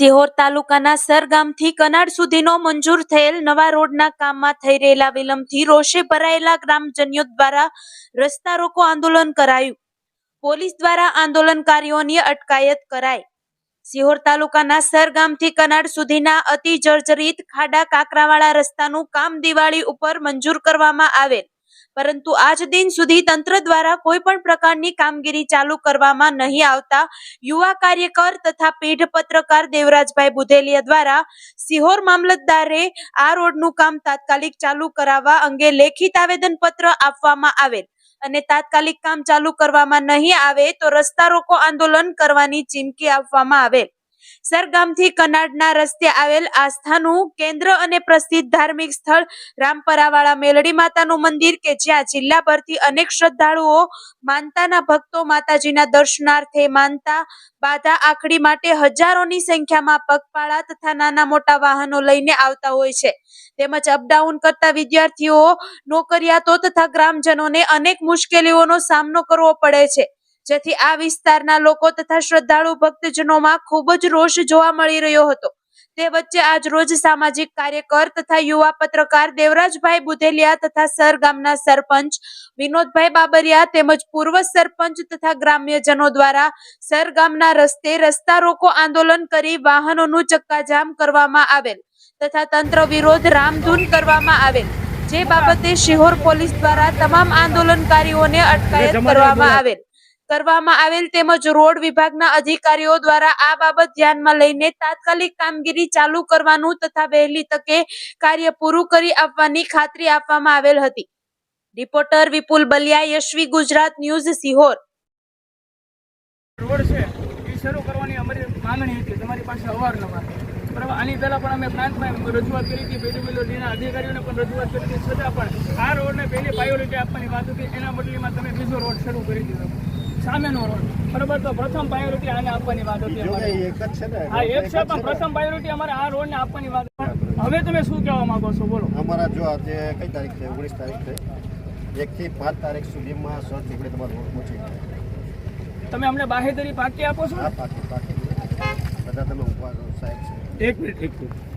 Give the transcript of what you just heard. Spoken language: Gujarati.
સિહોર તાલુકાના સરગામથી કનાડ સુધીનો મંજૂર થયેલ નવા રોડના કામમાં થઈ રહેલા વિલંબથી રોષે ભરાયેલા ગ્રામજનો દ્વારા રસ્તા રોકો આંદોલન કરાયું. પોલીસ દ્વારા આંદોલનકારીઓની અટકાયત કરાઈ. સિહોર તાલુકાના સરગામથી કનાડ સુધીના અતિ જર્જરિત ખાડા કાકરાવાળા રસ્તાનું કામ દિવાળી ઉપર મંજૂર કરવામાં આવેલ. પરંતુ આજ દિન સુધી તંત્ર દ્વારા કોઈ પણ પ્રકારની કામગીરી ચાલુ કરવામાં નહીં આવતા યુવા કાર્યકર તથા પીઢ પત્રકાર દેવરાજભાઈ બુધેલિયા દ્વારા સિહોર મામલતદારે આ રોડનું કામ તાત્કાલિક ચાલુ કરાવવા અંગે લેખિત આવેદન પત્ર આપવામાં આવેલ. અને તાત્કાલિક કામ ચાલુ કરવામાં નહીં આવે તો રસ્તા રોકો આંદોલન કરવાની ચીમકી આપવામાં આવેલ. સરગામથી કનાડના રસ્તે આવેલ આસ્થાનું કેન્દ્ર અને પ્રસિદ્ધ ધાર્મિક સ્થળ રામપરાવાળા મેલડી માતાનું મંદિર કે જ્યાં જિલ્લાભરથી અનેક શ્રદ્ધાળુઓ માનતાના ભક્તો માતાજીના દર્શનાર્થે માનતા, બાધા, આખડી માટે હજારોની સંખ્યામાં પગપાળા તથા નાના મોટા વાહનો લઈને આવતા હોય છે. તેમજ અપડાઉન કરતા વિદ્યાર્થીઓ, નોકરિયાતો તથા ગ્રામજનોને અનેક મુશ્કેલીઓનો સામનો કરવો પડે છે. જેથી આ વિસ્તારના લોકો તથા શ્રદ્ધાળુ ભક્તજનોમાં ખૂબ જ રોષ જોવા મળી રહ્યો હતો. તે વચ્ચે આજ રોજ સામાજિક કાર્યકર તથા યુવા પત્રકાર દેવરાજભાઈ બુધેલિયા તથા સર ગામના સરપંચ વિનોદભાઈ બાબરિયા તેમજ પૂર્વ સરપંચ તથા ગ્રામ્યજનો દ્વારા સર ગામના રસ્તે રસ્તા રોકો આંદોલન કરી વાહનોનું ચક્કાજામ કરવામાં આવેલ તથા તંત્ર વિરોધ રામધૂન કરવામાં આવેલ. જે બાબતે શિહોર પોલીસ દ્વારા તમામ આંદોલનકારીઓને અટકાયત કરવામાં આવેલ. કરવામાં આવેલ તેમજ રોડ વિભાગના અધિકારીઓ દ્વારા આ બાબત ધ્યાનમાં લઈને તાત્કાલિક કામગીરી ચાલુ કરવાનું તથા વહેલી તકે કાર્ય પૂરું કરી આપવાની ખાતરી આપવામાં આવેલ હતી. Reporter Vipul Baliya, Yashvi Gujarat news, Sihor. Road છે એ શરૂ કરવાની અમારી માંગણી હતી, તમારી પાસે અવારનવાર. આની પહેલાં પણ અમે પ્રાંતમાં રજૂઆત કરી હતી પેડબ્લ્યુડીના અધિકારીઓને પણ રજૂઆત કરી હતી. છતાં પણ આ રોડને પહેલી પ્રાયોરિટી આપવાની વાત હતી, એના બદલીમાં તમે બીજો રોડ શરૂ કરી દીધો. સામેનો રોડ બરાબર તો પ્રથમ પ્રાયોરિટી આને આપવાની વાત હતી અમારે. એક જ છે ને હા એક છે પણ પ્રથમ પ્રાયોરિટી અમારે આ રોડને આપવાની વાત. હવે તમે શું કહેવા માંગો છો? બોલો. અમારા જો આજે કઈ તારીખ છે? ઓગણીસ તારીખ છે. એકથી પાંચ તારીખ સુધીમાં સો નીકળે તમારો રોડ પહોંચી તમે અમને બાહેધરી પાકી આપો છો? પાકી પાકી. બધા તમે ઉપવાસ સાહેબ. છે એક મિનિટ એક મિનિટ.